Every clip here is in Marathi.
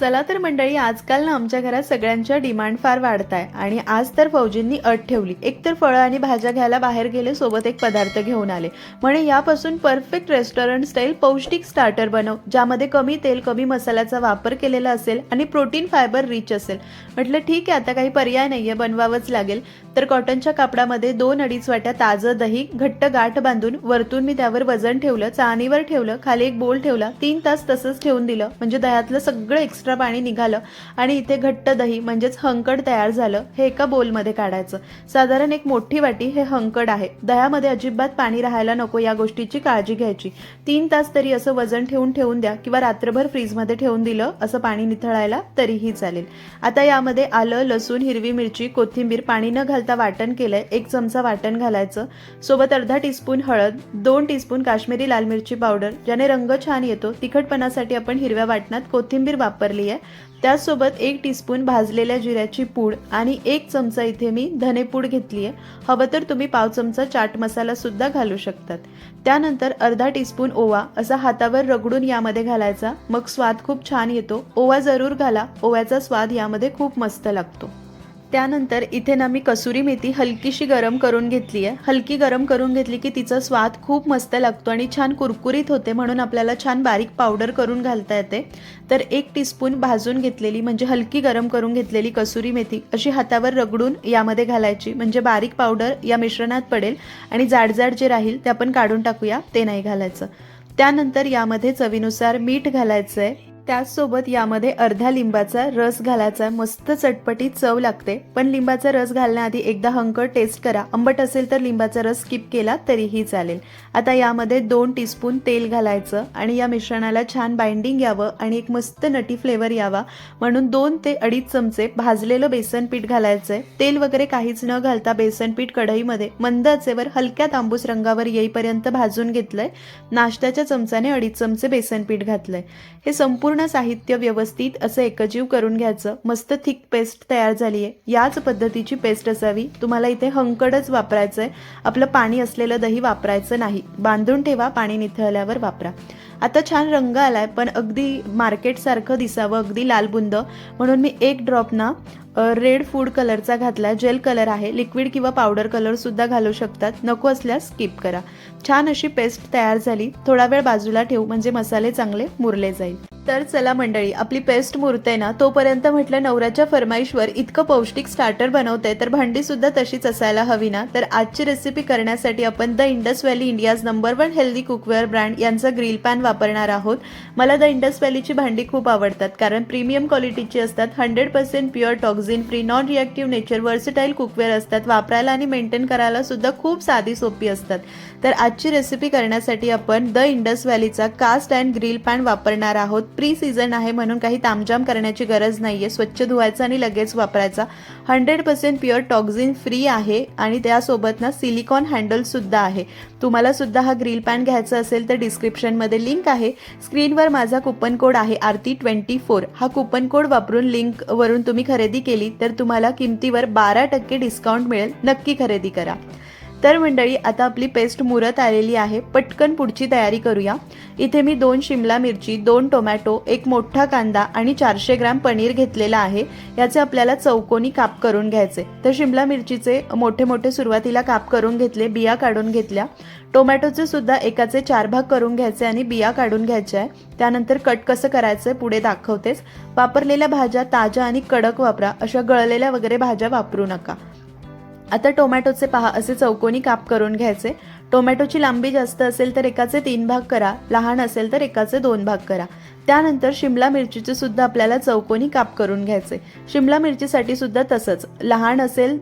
चला तर मंडळी आजकाल ना आमच्या घरात सगळ्यांच्या डिमांड फार वाढत आहे आणि आज तर फौजींनी अट ठेवली. एकतर फळं आणि भाज्या घ्यायला बाहेर गेले सोबत एक पदार्थ घेऊन आले. म्हणे यापासून परफेक्ट रेस्टॉरंट स्टाईल पौष्टिक स्टार्टर बनव ज्यामध्ये कमी तेल कमी मसाल्याचा वापर केलेला असेल आणि प्रोटीन फायबर रिच असेल. म्हटलं ठीक आहे आता काही पर्याय नाहीये बनवावंच लागेल. तर कॉटनच्या कापडामध्ये दोन अडीच वाट्या ताजं दही घट्ट गाठ बांधून वरतून मी त्यावर वजन ठेवलं चाळणीवर ठेवलं खाली एक बोल ठेवला तीन तास तसंच ठेवून दिलं. म्हणजे दह्यातलं सगळं एक्स्ट्रा पाणी निघालं आणि इथे घट्ट दही म्हणजेच हंकड तयार झालं हे एका बोलमध्ये काढायचं. साधारण एक मोठी वाटी हे हंकड आहे. दह्यामध्ये अजिबात पाणी राहायला नको या गोष्टीची काळजी घ्यायची. तीन तास तरी असं वजन ठेवून ठेवून द्या किंवा रात्रभर फ्रीजमध्ये ठेवून दिलं असं पाणी निथळायला तरीही चालेल. आता यामध्ये आलं लसूण हिरवी मिरची कोथिंबीर पाणी न घालता वाटण केलंय. एक चमचा वाटण घालायचं. सोबत अर्धा टीस्पून हळद दोन टीस्पून काश्मीरी लाल मिरची पावडर ज्याने रंग छान येतो तिखटपणासाठी आपण हिरव्या वाटणात कोथिंबीर वापरली आहे त्याचसोबत एक टीस्पून भाजलेल्या जिऱ्याची पूड आणि एक चमचा इथे मी धनेपूड घेतली आहे हवं तर तुम्ही पाव चमचा चाट मसाला सुद्धा घालू शकतात. त्यानंतर अर्धा टीस्पून ओवा असा हातावर रगडून यामध्ये घालायचा. मग स्वाद खूप छान येतो. ओवा जरूर घाला. ओव्याचा स्वाद यामध्ये खूप मस्त लागतो. त्यानंतर इथे ना मी कसुरी मेथी हलकीशी गरम करून घेतली आहे. हलकी गरम करून घेतली की तिचा स्वाद खूप मस्त लागतो आणि छान कुरकुरीत होते म्हणून आपल्याला छान बारीक पावडर करून घालता येते. तर एक टीस्पून भाजून घेतलेली म्हणजे हलकी गरम करून घेतलेली कसुरी मेथी अशी हातावर रगडून यामध्ये घालायची. म्हणजे बारीक पावडर या मिश्रणात पडेल आणि जाडजाड जे राहील ते आपण काढून टाकूया ते नाही घालायचं. त्यानंतर यामध्ये चवीनुसार मीठ घालायचं आहे त्याचसोबत यामध्ये अर्ध्या लिंबाचा रस घालायचा. मस्त चटपटीत चव लागते. पण लिंबाचा रस घालण्याआधी एकदा हंक टेस्ट करा. आंबट असेल तर लिंबाचा रस स्किप केला तरीही चालेल. आता यामध्ये दोन टीस्पून तेल घालायचं आणि या मिश्रणाला छान बाइंडिंग यावं आणि एक मस्त नटी फ्लेवर यावा. म्हणून दोन ते अडीच चमचे भाजलेलं बेसन पीठ घालायचंय. तेल वगैरे काहीच न घालता बेसन पीठ कढईमध्ये मंद आचेवर हलक्या तांबूस रंगावर येईपर्यंत भाजून घेतलंय. नाश्त्याच्या चमचाने अडीच चमचे बेसन पीठ घातलंय. हे संपूर्ण साहित्य व्यवस्थित असं एकजीव करून घ्यायचं मस्त थिक पेस्ट तयार झाली आहे. याच पद्धतीची पेस्ट असावी. तुम्हाला इथे हंकडच वापरायचं आहे आपलं पाणी असलेलं दही वापरायचं नाही. बांधून ठेवा पाणी निथळल्यावर वापरा. आता छान रंग आलाय पण अगदी मार्केटसारखं दिसावं अगदी लालबुंद म्हणून मी एक ड्रॉप ना रेड फूड कलरचा घातला जेल कलर आहे. लिक्विड किंवा पावडर कलर सुद्धा घालू शकतात. नको असल्यास स्किप करा. छान अशी पेस्ट तयार झाली. थोडा वेळ बाजूला ठेवू म्हणजे मसाले चांगले मुरले जाईल. तर चला मंडळी आपली पेस्ट मुरते ना तोपर्यंत म्हटलं नवऱ्याच्या फरमाईशवर इतकं पौष्टिक स्टार्टर बनवते तर भांडी सुद्धा तशीच असायला हवी ना? तर आजची रेसिपी करण्यासाठी आपण the Indus valley India's number one healthy cookware brand यांचा ग्रिल पॅन वापरणार आहोत. मला द इंडस व्हॅलीची भांडी खूप आवडतात कारण प्रीमियम क्वालिटीची असतात hundred percent pure toxin free non reactive nature versatile cookware असतात वापरायला आणि मेंटेन करायला सुद्धा खूप साधी सोपी असतात. तर आजची रेसिपी करण्यासाठी आपण द इंडस व्हॅलीचा कास्ट अँड ग्रिल पॅन वापरणार आहोत. प्री सीझन आहे म्हणून काही तामजाम करण्याची गरज नाही आहे स्वच्छ धुवायचा आणि लगेच वापरायचा. Hundred percent pure toxin free आहे आणि त्यासोबत ना सिलिकॉन हँडलसुद्धा आहे. तुम्हाला सुद्धा हा ग्रिल पॅन घ्यायचा असेल तर डिस्क्रिप्शनमध्ये लिंक आहे. स्क्रीनवर माझा कुपन कोड आहे आरती ट्वेंटी फोर हा कुपन कोड वापरून लिंकवरून तुम्ही खरेदी केली तर तुम्हाला किमतीवर बारा टक्के डिस्काउंट मिळेल. नक्की खरेदी करा. तर मंडळी आता आपली पेस्ट मुरत आलेली आहे. पटकन पुढची तयारी करूया. इथे मी दोन शिमला मिरची दोन टोमॅटो एक मोठा कांदा आणि चारशे ग्रॅम पनीर घेतलेला आहे. याचे आपल्याला चौकोनी काप करून घ्यायचे. तर शिमला मिरचीचे मोठे मोठे सुरुवातीला काप करून घेतले बिया काढून घेतल्या. टोमॅटोचे सुद्धा एकाचे चार भाग करून घ्यायचे आणि बिया काढून घ्यायच्या आहे. त्यानंतर कट कसं करायचं पुढे दाखवतेच. वापरलेल्या भाज्या ताज्या आणि कडक वापरा. अशा गळलेल्या वगैरे भाज्या वापरू नका. आता टोमॅटोचे पहा असे चौकोनी काप करून घ्यायचे. टोमॅटोची लांबी जास्त असेल तर एकाचे तीन भाग करा लहान असेल तर एकाचे दोन भाग करा. त्यानंतर शिमला मिरचीचे सुद्धा आपल्याला चौकोनी काप करून घ्यायचे. शिमला मिरचीसाठी सुद्धा तसंच. लहान असेल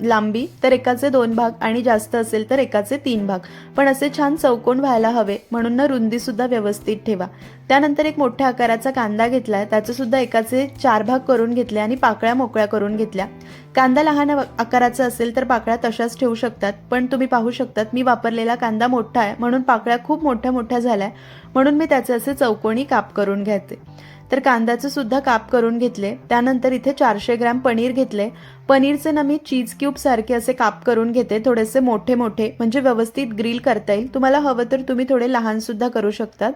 लांबी तर एकाचे दोन भाग आणि जास्त असेल तर एकाचे तीन भाग. पण असे छान चौकोन व्हायला हवे म्हणून ना रुंदी सुद्धा व्यवस्थित ठेवा. त्यानंतर एक मोठ्या आकाराचा कांदा घेतलाय त्याचे सुद्धा एकाचे चार भाग करून घेतले आणि पाकळ्या मोकळ्या करून घेतल्या. कांदा लहान आकाराचा असेल तर पाकळ्या तशाच ठेवू शकतात. पण तुम्ही पाहू शकतात मी वापरलेला कांदा मोठा आहे म्हणून पाकळ्या खूप मोठ्या मोठ्या झाल्या. म्हणून मी त्याचे असे चौकोनी काप करून घ्यायचे तर कांद्याचं सुद्धा काप करून घेतले. त्यानंतर इथे चारशे ग्रॅम पनीर घेतले. पनीरचे ना मी चीज क्यूब सारखे असे काप करून घेते. थोडेसे मोठे मोठे म्हणजे व्यवस्थित ग्रिल करता येईल. तुम्हाला हवं तर तुम्ही थोडे लहान सुद्धा करू शकतात.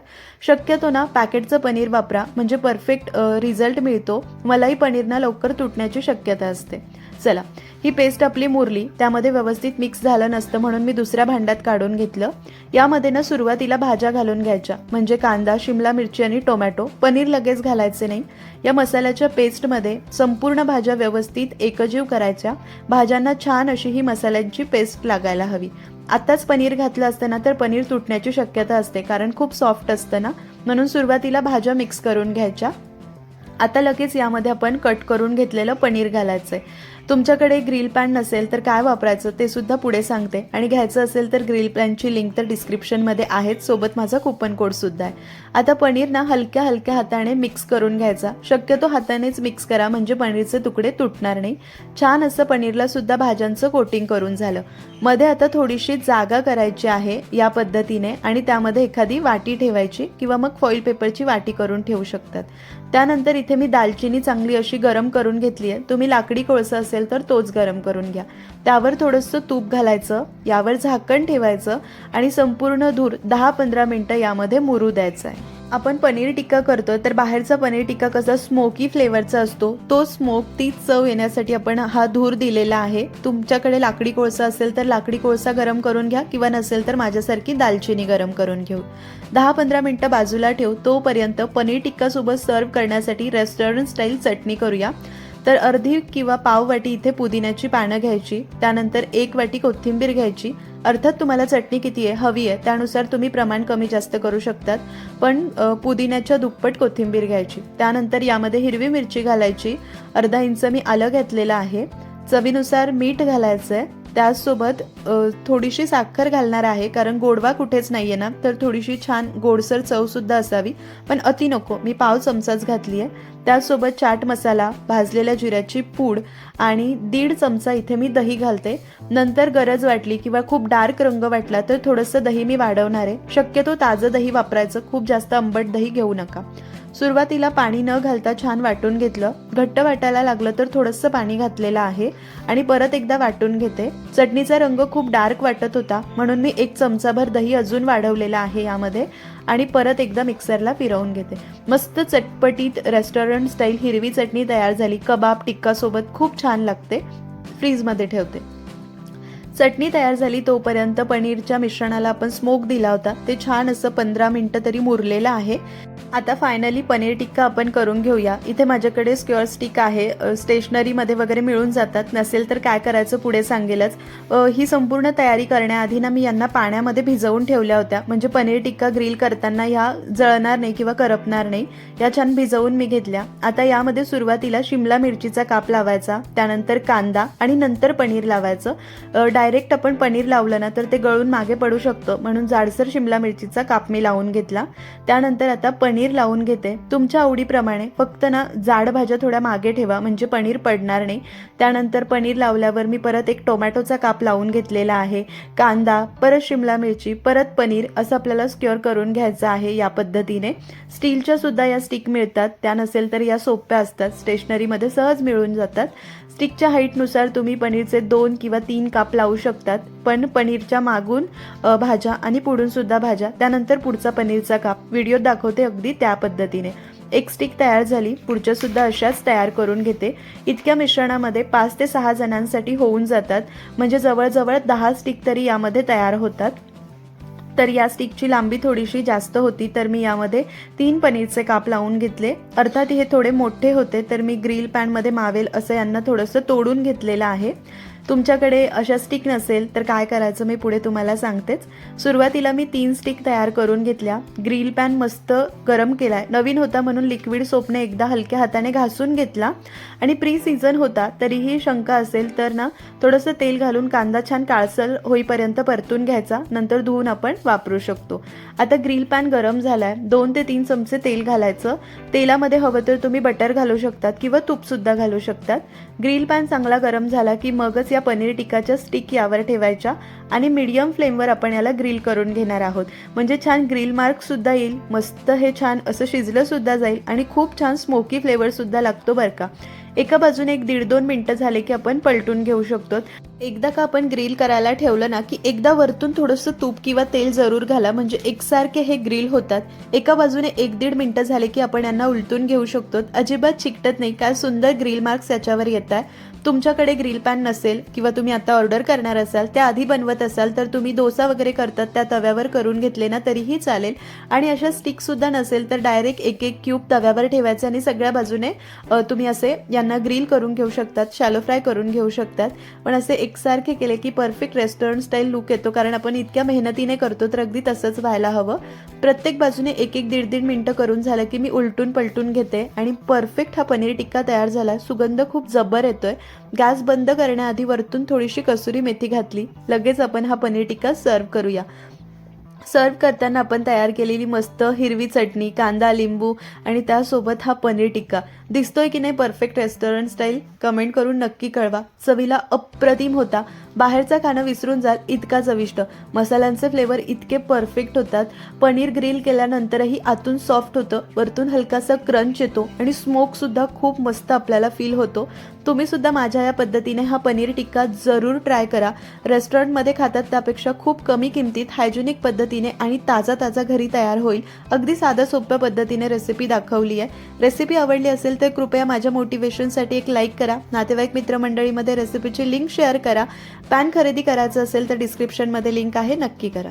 शक्यतो ना पॅकेटचं पनीर वापरा. म्हणजे परफेक्ट रिझल्ट मिळतो. मलाही पनीर ना लवकर तुटण्याची शक्यता असते. चला ही पेस्ट आपली मुरली त्यामध्ये व्यवस्थित मिक्स झालं नसतं म्हणून मी दुसऱ्या भांड्यात काढून घेतलं. यामध्ये ना सुरुवातीला भाज्या घालून घ्यायच्या म्हणजे कांदा शिमला मिरची आणि टोमॅटो पनीर लगेच घालायचे नाही. या मसाल्याच्या पेस्टमध्ये संपूर्ण भाज्या व्यवस्थित एकजीव करायच्या भाज्यांना छान अशी ही मसाल्यांची पेस्ट लागायला हवी. आत्ताच पनीर घातलं असतं ना तर पनीर तुटण्याची शक्यता असते कारण खूप सॉफ्ट असतं ना म्हणून सुरुवातीला भाज्या मिक्स करून घ्यायच्या. आता लगेच यामध्ये आपण कट करून घेतलेलं पनीर घालायचं आहे तुमच्याकडे ग्रिल पॅन नसेल तर काय वापरायचं ते सुद्धा पुढे सांगते. आणि घ्यायचं असेल तर ग्रिल पॅनची लिंक तर डिस्क्रिप्शनमध्ये आहेच. सोबत माझा कुपन कोड सुद्धा आहे. आता पनीर ना हलक्या हलक्या हाताने मिक्स करून घ्यायचा. शक्यतो हातानेच मिक्स करा म्हणजे पनीरचे तुकडे तुटणार नाही. छान असं पनीरला सुद्धा भाज्यांचं कोटिंग करून झालं. मध्ये आता थोडीशी जागा करायची आहे या पद्धतीने आणि त्यामध्ये एखादी वाटी ठेवायची किंवा मग फॉईल पेपरची वाटी करून ठेवू शकतात. त्यानंतर इथे मी दालचिनी चांगली अशी गरम करून घेतली आहे तुम्ही लाकडी कोळसा असेल तर तोच गरम करून घ्या. त्यावर थोडंसं तूप घालायचं यावर झाकण ठेवायचं आणि संपूर्ण धूर दहा पंधरा मिनटं यामध्ये मुरू द्यायचा आहे. आपण पनीर टिक्का करतो तर बाहेरचा पनीर टिक्का कसा स्मोकी फ्लेवरचा असतो तो स्मोक तीच चव येण्यासाठी आपण हा धूर दिलेला आहे. तुमच्याकडे लाकडी कोळसा असेल तर लाकडी कोळसा गरम करून घ्या किंवा नसेल तर माझ्यासारखी दालचिनी गरम करून घेऊ. दहा पंधरा मिनटं बाजूला ठेवू तोपर्यंत पनीर टिक्कासोबत सर्व्ह करण्यासाठी रेस्टॉरंट स्टाईल चटणी करूया. तर अर्धी किंवा पाव वाटी इथे पुदिन्याची पानं घ्यायची त्यानंतर एक वाटी कोथिंबीर घ्यायची. अर्थात तुम्हाला चटणी किती आहे हवी आहे त्यानुसार तुम्ही प्रमाण कमी जास्त करू शकतात. पण पुदिन्याच्या दुप्पट कोथिंबीर घ्यायची. त्यानंतर यामध्ये हिरवी मिरची घालायची. अर्धा इंच मी आलं घेतलेलं आहे. चवीनुसार मीठ घालायचं आहे त्याचसोबत थोडीशी साखर घालणार आहे कारण गोडवा कुठेच नाही आहे ना तर थोडीशी छान गोडसर चवसुद्धा असावी. पण अति नको. मी पाव चमचाच घातली आहे त्यासोबत चाट मसाला भाजलेल्या जिऱ्याची पूड आणि दीड चमचा इथे मी दही घालते. नंतर गरज वाटली किंवा खूप डार्क रंग वाटला तर थोडंसं दही मी वाढवणार आहे. शक्यतो ताजं दही वापरायचं. खूप जास्त आंबट दही घेऊ नका. सुरुवातीला पाणी न घालता छान वाटून घेतलं. घट्ट वाटायला लागलं तर थोडंसं पाणी घातलेलं आहे आणि परत एकदा वाटून घेते. चटणीचा रंग खूप डार्क वाटत होता म्हणून मी एक चमचाभर दही अजून वाढवलेला आहे यामध्ये. आणि परत एकदा मिक्सरला फिरवून घेते. मस्त चटपटीत रेस्टॉरंट स्टाईल हिरवी चटणी तयार झाली. कबाब टिक्कासोबत खूप छान लागते. फ्रीजमध्ये ठेवते. चटणी तयार झाली तोपर्यंत पनीरच्या मिश्रणाला आपण स्मोक दिला होता. ते छान असं पंधरा मिनटं तरी मुरलेलं आहे. आता फायनली पनीर टिक्का आपण करून घेऊया. इथे माझ्याकडे स्क्युअर स्टिक आहे. स्टेशनरीमध्ये वगैरे मिळून जातात. नसेल तर काय करायचं पुढे सांगेलच. ही संपूर्ण तयारी करण्याआधी ना मी यांना पाण्यामध्ये भिजवून ठेवल्या होत्या. म्हणजे पनीर टिक्का ग्रिल करताना ह्या जळणार नाही किंवा करपणार नाही. या छान भिजवून मी घेतल्या. आता यामध्ये सुरुवातीला शिमला मिरचीचा काप लावायचा. त्यानंतर कांदा आणि नंतर पनीर लावायचं. डायरेक्ट आपण पनीर लावलं ना तर ते गळून मागे पडू शकतं. म्हणून जाडसर शिमला मिरचीचा काप मी लावून घेतला. त्यानंतर आता पनीर लावून घेते. तुमच्या आवडीप्रमाणे फक्त ना जाड भाज्या थोड्या मागे ठेवा म्हणजे पनीर पडणार नाही. त्यानंतर पनीर लावल्यावर मी परत एक टोमॅटोचा काप लावून घेतलेला आहे. कांदा परत शिमला मिरची परत पनीर असं आपल्याला स्क्युअर करून घ्यायचं आहे या पद्धतीने. स्टीलच्या सुद्धा या स्टिक मिळतात. त्या नसेल तर या सोप्या असतात. स्टेशनरीमध्ये सहज मिळून जातात. स्टिकच्या हाईटनुसार तुम्ही पनीरचे दोन किंवा तीन काप लावू शकतात. पण पनीरच्या मागून भाज्या आणि पुढून सुद्धा भाज्या त्यानंतर पुढचा पनीरचा काप. व्हिडिओ दाखवते अगदी त्या पद्धतीने. एक स्टिक तयार झाली. पुढच्या सुद्धा अशाच तयार करून घेते. इतक्या मिश्रणामध्ये पाच ते सहा जणांसाठी होऊन जातात. म्हणजे जवळजवळ दहा स्टिक तरी यामध्ये तयार होतात. तर या स्टिकची लांबी थोडीशी जास्त होती तर मी यामध्ये तीन पनीरचे काप लावून घेतले. अर्थात हे थोडे मोठे होते तर मी ग्रिल पॅनमध्ये मावेल असं यांना थोडंसं तोडून घेतलेलं आहे. तुमच्याकडे अशा स्टिक नसेल तर काय करायचं मी पुढे तुम्हाला सांगतेच. सुरुवातीला मी तीन स्टिक तयार करून घेतल्या. ग्रिल पॅन मस्त गरम केला आहे नवीन होता म्हणून लिक्विड सोपने एकदा हलक्या हाताने घासून घेतला. आणि प्री सीझन होता तरीही शंका असेल तर ना थोडंसं तेल घालून कांदा छान काळसल होईपर्यंत परतून घ्यायचा. नंतर धुवून आपण वापरू शकतो. आता ग्रिल पॅन गरम झालाय. दोन ते तीन चमचे तेल घालायचं. तेलामध्ये हवं तर तुम्ही बटर घालू शकतात किंवा तूपसुद्धा घालू शकतात. ग्रिल पॅन चांगला गरम झाला की मगच या पनीर टिक्काच्या स्टिक यावर ठेवायच्या आणि मीडियम फ्लेमवर आपण याला ग्रिल करून घेणार आहोत. म्हणजे छान ग्रिल मार्कसुद्धा येईल. मस्त हे छान असं शिजलंसुद्धा जाईल आणि खूप छान स्मोकी फ्लेवरसुद्धा लागतो बरं का. एका बाजूने एक दीड दोन मिनटं झाले की आपण पलटून घेऊ शकतो. एकदा का आपण ग्रिल करायला ठेवलं ना की एकदा वरतून थोडंसं तूप किंवा तेल जरूर घाला म्हणजे एकसारखे हे ग्रिल होतात. एका बाजूने एक दीड मिनटं झाले की आपण यांना उलटून घेऊ शकतो. अजिबात चिकटत नाही काय सुंदर ग्रिल मार्क्स याच्यावर येत आहे तुमच्याकडे ग्रिल पॅन नसेल किंवा तुम्ही आता ऑर्डर करणार असाल त्या आधी बनवत असाल तर तुम्ही डोसा वगैरे करतात त्या तव्यावर करून घेतले ना तरीही चालेल. आणि अशा स्टिकसुद्धा नसेल तर डायरेक्ट एक एक क्यूब तव्यावर ठेवायचे आणि सगळ्या बाजूने तुम्ही असे या त्यांना ग्रिल करून घेऊ शकतात शॅलो फ्राय करून घेऊ शकतात. पण असे एकसारखे केले की परफेक्ट रेस्टॉरंट स्टाईल लुक येतो कारण आपण इतक्या मेहनतीने करतो तर अगदी तसंच व्हायला हवं. प्रत्येक बाजूने एक एक दीड दीड मिनटं करून झालं की मी उलटून पलटून घेते आणि परफेक्ट हा पनीर टिक्का तयार झाला. सुगंध खूप जबर येतोय. गॅस बंद करण्याआधी वरतून थोडीशी कसुरी मेथी घातली. लगेच आपण हा पनीर टिक्का सर्व करूया. सर्व करताना आपण तयार केलेली मस्त हिरवी चटणी कांदा लिंबू आणि त्यासोबत हा पनीर टिक्का. दिसतोय की नाही परफेक्ट रेस्टॉरंट स्टाईल कमेंट करून नक्की कळवा. चवीला अप्रतिम होता. बाहेरचा खाणं विसरून जाल इतका चविष्ट. मसाल्यांचे फ्लेवर इतके परफेक्ट होतात. पनीर ग्रिल केल्यानंतरही आतून सॉफ्ट होतं. वरतून हलकासा क्रंच येतो आणि स्मोकसुद्धा खूप मस्त आपल्याला फील होतो. तुम्ही सुद्धा माझ्या या पद्धतीने हा पनीर टिक्का जरूर ट्राय करा. रेस्टॉरंटमध्ये खातात त्यापेक्षा खूप कमी किमतीत हायजेनिक पद्धतीने आणि ताजा ताजा घरी तयार होईल. अगदी साध्या सोप्या पद्धतीने रेसिपी दाखवली आहे. रेसिपी आवडली असेल तर कृपया माझ्या मोटिवेशनसाठी एक लाईक करा. नातेवाईक मित्रमंडळीमध्ये रेसिपीची लिंक शेअर करा. पॅन खरेदी करायचं असेल तर डिस्क्रिप्शनमध्ये लिंक आहे नक्की करा.